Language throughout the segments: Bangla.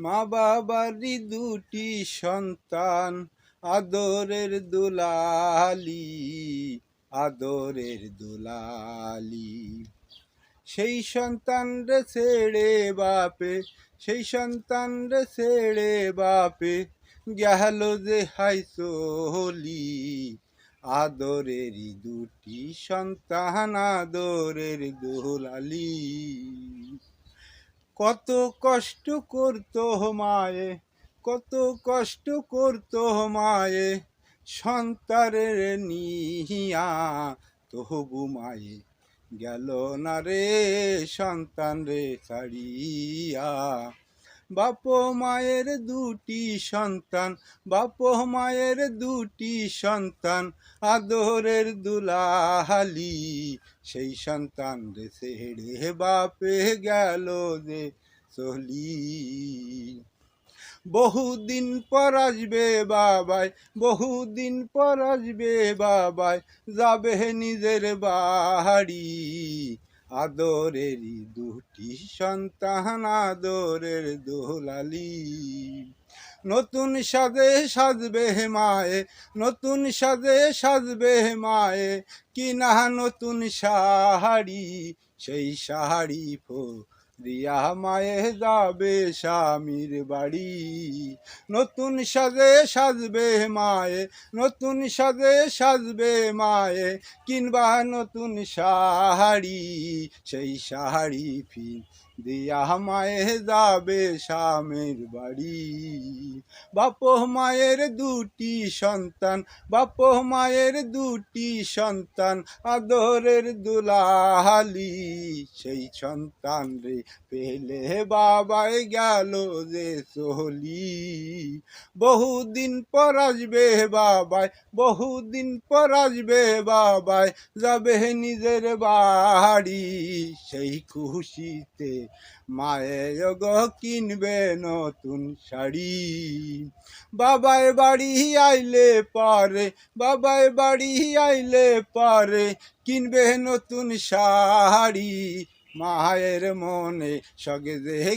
মা বাবারই দুটি সন্তান, আদরের দুলালি আদরের দুলালি। সেই সন্তান রে ছেড়ে বাপে, সেই সন্তান রে ছেড়ে বাপে, গেল যে হাই চলি। আদরেরই দুটি সন্তান, আদরের দুলালি। কত কষ্ট করতো মায়ে, কত কষ্ট করতো মায়ে, সন্তানের নিহিয়া তহবু মায়ে। গেল না রে সন্তান রে ছাড়িয়া বাপ মায়ের দুটি সন্তান, বাপ মায়ের দুটি সন্তান, আদরের দুলাহালি। সেই সন্তান রে ছেড়ে বাপে গেল যে চলি। বহুদিন পর আসবে বাবাই, বহুদিন পর আসবে বাবাই, যাবে নিজের বাড়ি আদরেরই দুটি সন্তান, আদরের দোলালি। নতুন সাজে সাজবে মায়ে, নতুন সাজে সাজবে মায়ে, কিনা নতুন শাড়ি, সেই শাড়ি ফো রিয়া মায়ে যাবে স্বামীর বাড়ি। নতুন সাজে সাজবে মায়ে, নতুন সাজে সাজবে মায়ে, কিনবা নতুন শাড়ি, সেই শাড়ি ফি দিয়া মায়ে যাবে স্বামীর বাড়ি। বাপ মায়ের দুটি সন্তান, বাপ মায়ের দুটি সন্তান, আদরের দুলাহালি সেই সন্তান রে পেলে বাবাই গেল যে চলি বহুদিন পর আসবে বাবাই, বহুদিন পর আসবে বাবাই, যাবে নিজের বাড়ি সেই খুশিতে মায়ে গো কিনবে নতুন শাড়ি। বাবাই বাড়ি আইলে পারে, বাবাই বাড়ি আইলে পারে, কিনবে নতুন শাড়ি। মায়ের মনে সগে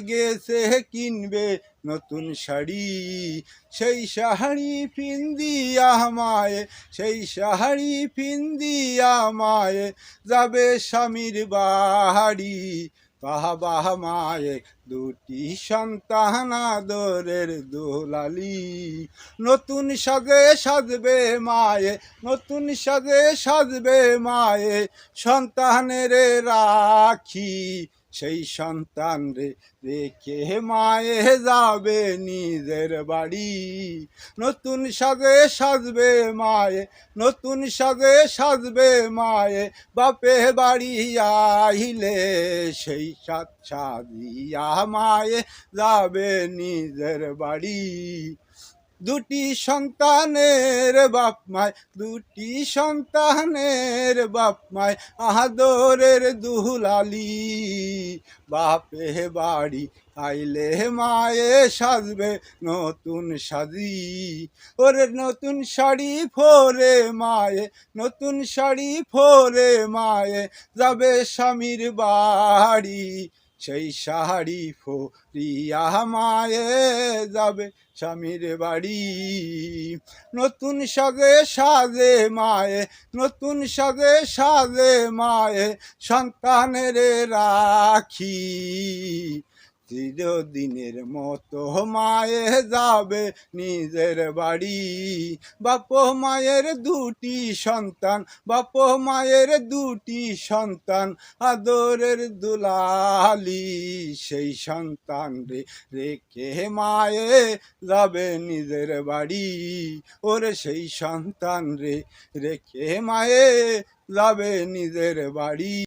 গেছে কিনবে নতুন শাড়ি। সেই শাড়ি পিন্দিয়া মায়ে, সেই শাড়ি পিন্দিয়া মায়ে, যাবে স্বামীর বাড়ি। বাহা বাহা মায়ে, দুটি সন্তান আদরের দোলালি। নতুন সাজে সাজবে মায়ে, নতুন সাজে সাজবে মায়ে, সন্তানের রাখি। সেই সন্তান রে, রেখে মায়ে যাবে নিজের বাড়ি। নতুন সাজে সাজবে মায়ে, নতুন সাজে সাজবে মায়ে, বাপে বাড়ি আইলে সেই সাত সাদিয়া মায়ে যাবে নিজের বাড়ি। দুটি সন্তানের বাপ মায় দুটি সন্তানের বাপ মায় আদরের দুলালি। বাপে বাড়ি আইলে মায়ে সাজবে, নতুন সাজি। ওরে নতুন শাড়ি ফোরে মায়ে, নতুন শাড়ি ফোরে মায়ে, যাবে স্বামীর বাড়ি। সেই শাড়ি ফরিয়া মায়ে যাবে স্বামীর বাড়ি। নতুন সাগে সাজে মায়ে, নতুন সাগে সাজে মায়ে সন্তানের রাখি। চিরদিনের মতো মায়ে যাবে নিজের বাড়ি। বাপ মায়ের দুটি সন্তান, বাপ মায়ের দুটি সন্তান, আদরের দুলালি সেই সন্তান রে, রেখে মায়ে যাবে নিজের বাড়ি। ওরে সেই সন্তান রে, রেখে মায়ে যাবে নিজের বাড়ি।